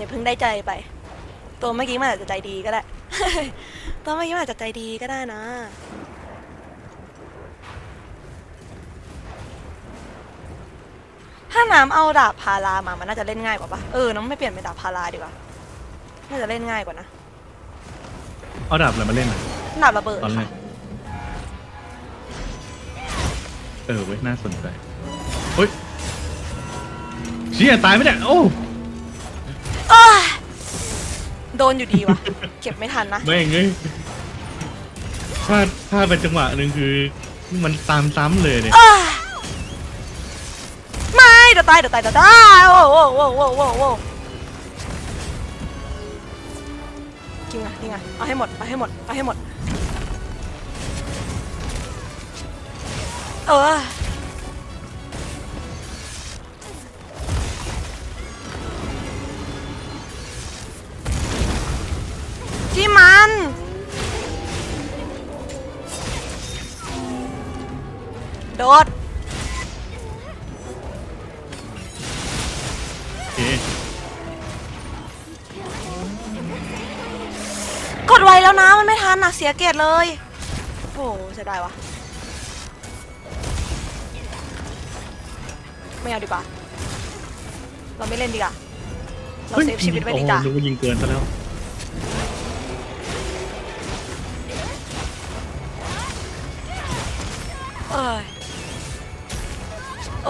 อย่าเพิ่งได้ใจไป ตัวเมื่อกี้มันอาจจะใจดีก็ได้ ตัวเมื่อกี้มันอาจจะใจดีก็ได้นะถ้าน้ำเอาดาบพารามามันน่าจะเล่นง่ายกว่าปะเออน้องไม่เปลี่ยนเป็นดาบพาราดีกว่าน่าจะเล่นง่ายกว่านะเอาดาบอะไรมาเล่นอะดาบระเบิดตอนแรค่ะกเออเว้ยน่าสนใจเฮ้ยเชี่ยตายไหมเนี่ยโอ้เอ้ย โดนอยู่ดีว่ะเก็บไม่ทันนะ ไม่งเอ้ยพลาดพลาดไปจังหวะหนึ่งคือ มันตามซ้ำเลยเนี่ยเอ้ยไม่เดี๋ยวตายเดี๋ยวตายเดี๋ยวตายโอ้โหโอ้โหโอ้โหโอ้โหจริงอะจริงอะเอาให้หมดเอาให้หมดเอาให้หมด เออ โดดโอเคกดไวแล้วนะมันไม่ทันนะเสียเกรดเลยโอ้โหเสียดายวะไม่เอาดีกว่า เราไม่เล่นดีกว่าเราเซฟชีวิตไว้ดีกว่าโอ้โหนึกว่ายิงเกินซะแล้วเอ้ยโ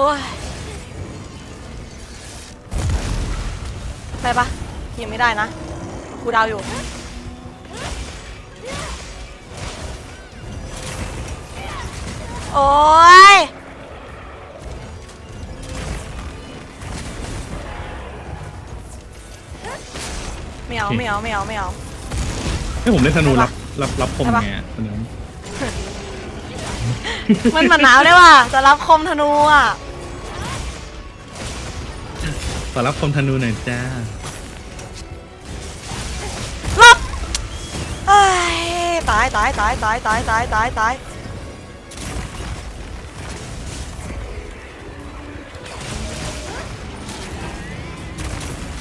อ้ยได้ปะยังไม่ได้นะ กูดาวอยู่ โอ้ยไม่เอาไม่เอาไม่เอาไม่เอา ให้ผมเล่นธนูรับรับรับคมใช่ปะไงอะธนูมันมันหนาวเลยว่ะจะรับคมธนูอะ ขอรับคมธนูหน่อยจ้าลบเอ้ยตายตายตายตายตายตายตายตาย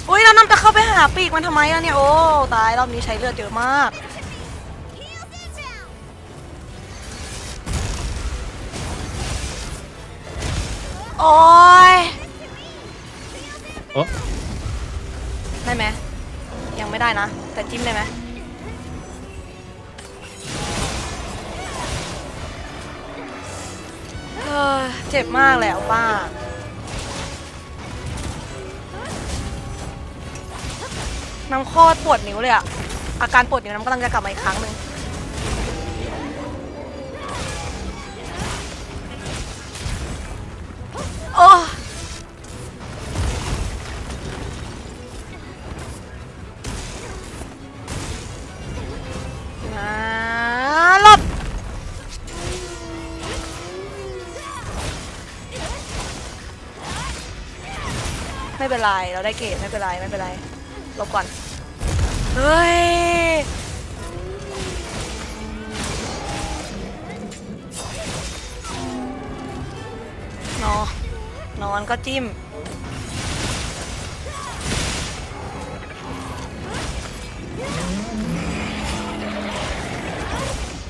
อุ้ยแล้วน้ำจะเข้าไปหาปีกมันทำไมอะเนี่ยโอ้ตายรอบนี้ใช้เลือดเยอะมากโอ้ย โอ้ได้ไหมยังไม่ได้นะ แต่จิ้มได้ไหมเออเจ็บมากแล้วป้าน้ำโคตรปวดนิ้วเลยอะอาการปวดนิ้วน้ำกำลังจะกลับมาอีกครั้งหนึ่ง ไม่เป็นไร เราได้เกรดไม่เป็นไรไม่เป็นไรลบก่อน เฮ้ย นอนนอนก็จิ้ม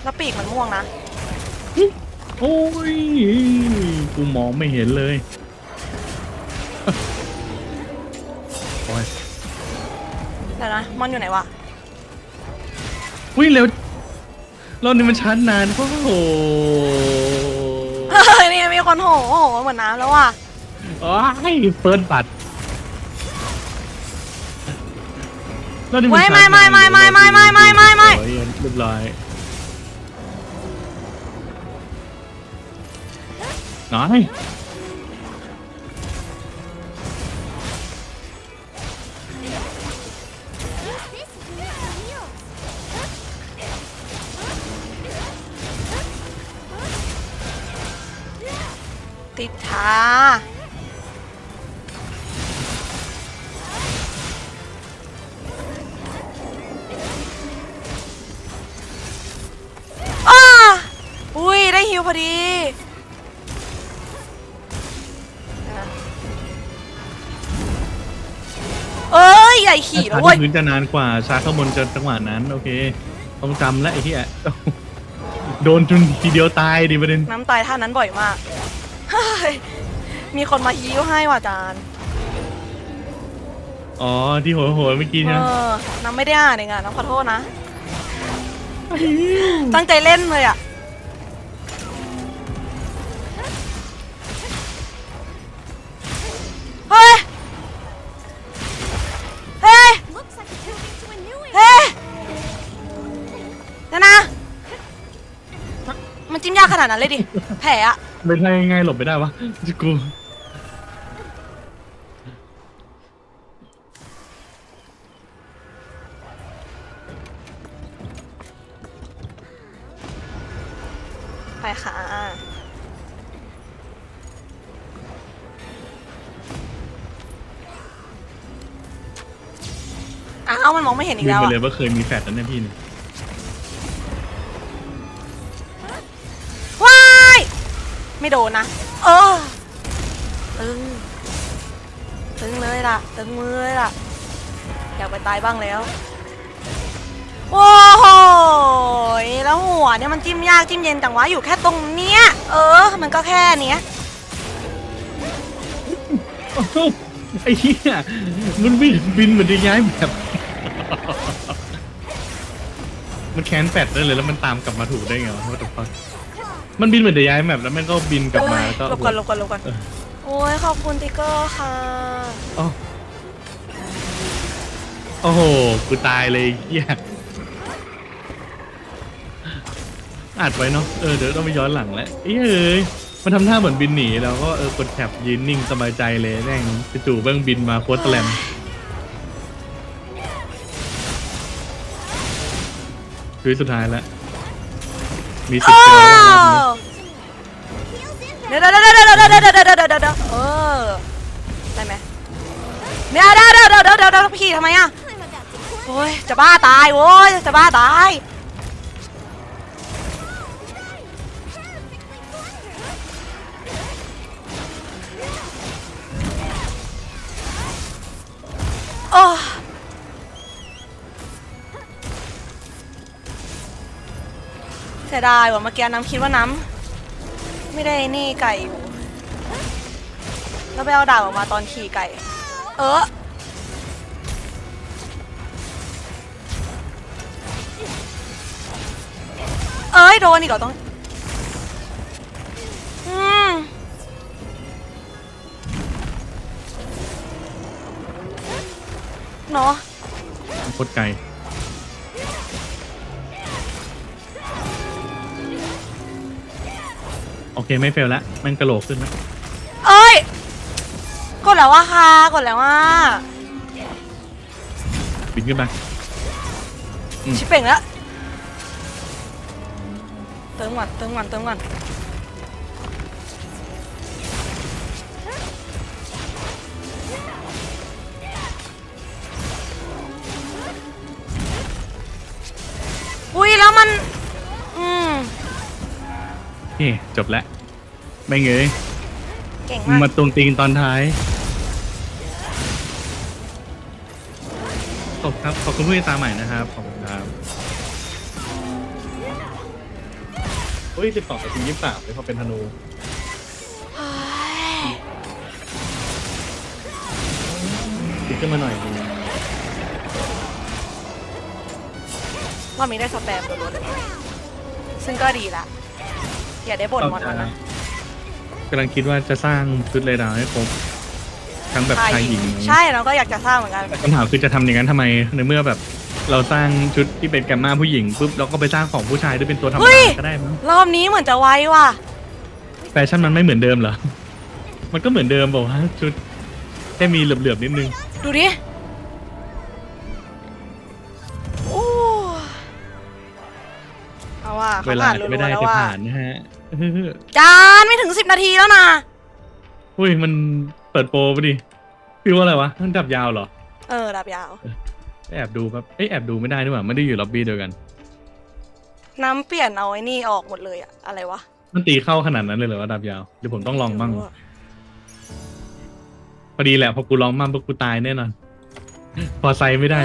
แล้วปีกมันม่วงนะ โอ้ย กูมองไม่เห็นเลย มอนอยู่ไหนวะวิ่งเร็วรอบนี้มันช้านานโอ้โหเฮ้ยนี่มีคนโหโหเหมือนน้ำแล้วว่ะโอ้ยเฟิร์สบัตรรอบนี้นไม่ช้าไม่ไม่ไม่ไม่ไม่ไม่ไม่ไม่ไม่โอ้ยเรียบร้อยน้อย ติดท้าอ้าอุ้ย ได้ฮิวพอดีเอ้ยใหญ่ขี่แล้วชาเว้ยที่พื้นจะนานกว่าชาข้างบนจะจังหวะนั้น โอเค ต้องจำและไอ้ที่โดนจนทีเดียวตายดิประเด็นน้ำตายท่านั้นบ่อยมาก เฮ้ยมีคนมาฮิ้วให้ว่ะจานอ๋อที่โหยโหยเมื่อกี้เอใช่ไหมอน้ำไม่ได้อ่านเองอะน้ำขอโทษนะ ตั้งใจเล่นเลยอะเฮ้ย เฮ้ย Looks like it's moving to a new area. เฮ้ยเดี๋ยวนะ มันจิ้มยากขนาดนั้นเลยดิ แผลอะ ไม่ใช่ง่ายๆหลบไม่ได้วะจะกูไปค่ะอ้าวมันมองไม่เห็นอีกลืมแล้วไปอะ เลยว่าเคยมีแฟดนั่นเนี่ยพี่เนี่ย ไม่โดนนะ เออ ตึง ตึงเลยล่ะ ตึงมือเลยล่ะ อยากไปตายบ้างแล้ว โอ้โหยแล้วหัวเนี่ยมันจิ้มยากจิ้มเย็นจังวะอยู่แค่ตรงเนี้ย เออ มันก็แค่เนี้ย ไอ้เหี้ยมันวิ่งบินเหมือนจะย้ายแบบ มันแค้นแฟดได้เลยแล้วมันตามกลับมาถูกได้ไงวะว่าแต่ฟั มันบินเหมือนจะย้ายแบบแล้วมันก็บินกลับโอ้มายแล้วก็ หลบก่อนหลบก่อนหลบก่อนเออ โอ้ยขอบคุณติ๊กเกอร์ค่ะอ๋อโอ้โหกูตายเลยเหี้ยอัดไว้เนาะเออเดี๋ยวต้องไปย้อนหลังแล้วเอ้ยเอ้ยมันทำท่าเหมือนบินหนีแล้วก็เออกดแท็บยืนนิ่งสบายใจเลยแม่งจู่ๆเบื้องบินมาโคตรแลมชีวิตสุดท้ายแล้ว มีสิทธิ์เจอแล้วรอบนี้เดี๋ยวเดี๋ยวเดี๋ยวเดี๋ยวเดี๋ยวเดี๋ยวเดี๋ยวเดี๋ยวเดี๋ยวเดี๋ยวเออได้ไหมเดี๋ยวเดี๋ยวเดี๋ยวเดี๋ยวเดี๋ยวเดี๋ยวพี่ทำไมอะโอ้ยจะบ้าตายโว้ยจะบ้าตายโอ้ เสียดายว่ะเมื่อกี้น้ำคิดว่าน้ำไม่ได้นี่ไก่อยู่ แล้วไปเอาดาบออกมาตอนขี่ไก่ เออเอ้ยโดนอีกเหรอต้อง อืมเนาะ โคตรไกล โอเคไม่เฟลแล้วมันกระโหลกขึ้นแล้วเอ้ย กดแล้วว่าค่ะ กดแล้วว่าบินขึ้นไปอืม ชิปเป่งแล้ว เติมก่อนเติมก่อนเติมก่อนอุ้ยแล้วมันอืม โอเคจบแล้วไม่เงยเก่งมึงมากมาตรงตีนตอนท้ายขอบครับขอบคุณผู้ติดตามใหม่นะครับขอบคุณครับเฮ้ยสิบสองกับทียี่สิบสามเลยพอเป็นธนูเฮ้ยติดขึ้นมาหน่อยนึงรอบนี้ได้สแปมโดนๆเลยซึ่งก็ดีละ อย่าได้บ่นมอนมันนะกำลังคิดว่าจะสร้างชุดเรดาร์ให้ครบทั้งแบบชายหญิงใช่เราก็อยากจะสร้างเหมือนกันแต่คำถามคือจะทำอย่างนั้นทำไมในเมื่อแบบเราสร้างชุดที่เป็นแกมมาผู้หญิงปุ๊บเราก็ไปสร้างของผู้ชายด้วยเป็นตัวธรรมเฮ้ดายก็ได้มั้งรอบนี้เหมือนจะไวว่ะแฟชั่นมันไม่เหมือนเดิมเหรอ มันก็เหมือนเดิมบอกว่าชุดแค่มีเหลือบๆนิดนึง ดูดิโอ้เอาว่ะขเวลาผ่นจะรัวๆไม่ได้แล้วจะว่ะผ่านนะฮะ จานไม่ถึงสิบนาทีแล้วนะอุ้ยมันเปิดโปรปะดิฟิวอะไรวะมันดับยาวเหรอ เออดับยาว แอบดูครับ เอ้ยแอบดูไม่ได้นี่หว่าไม่ได้อยู่ล็อบบี้เดียวกัน น้ำเปลี่ยนเอาไอ้นี่ออกหมดเลยอะอะไรวะ มันตีเข้าขนาดนั้นเลยเหรอว่าดับยาวเดี๋ยวผมต้องลองบ้างไม่รู้อะพอดีแหละพอกูลองมั่งพวกกูตายแน่นอน พอไซไม่ได้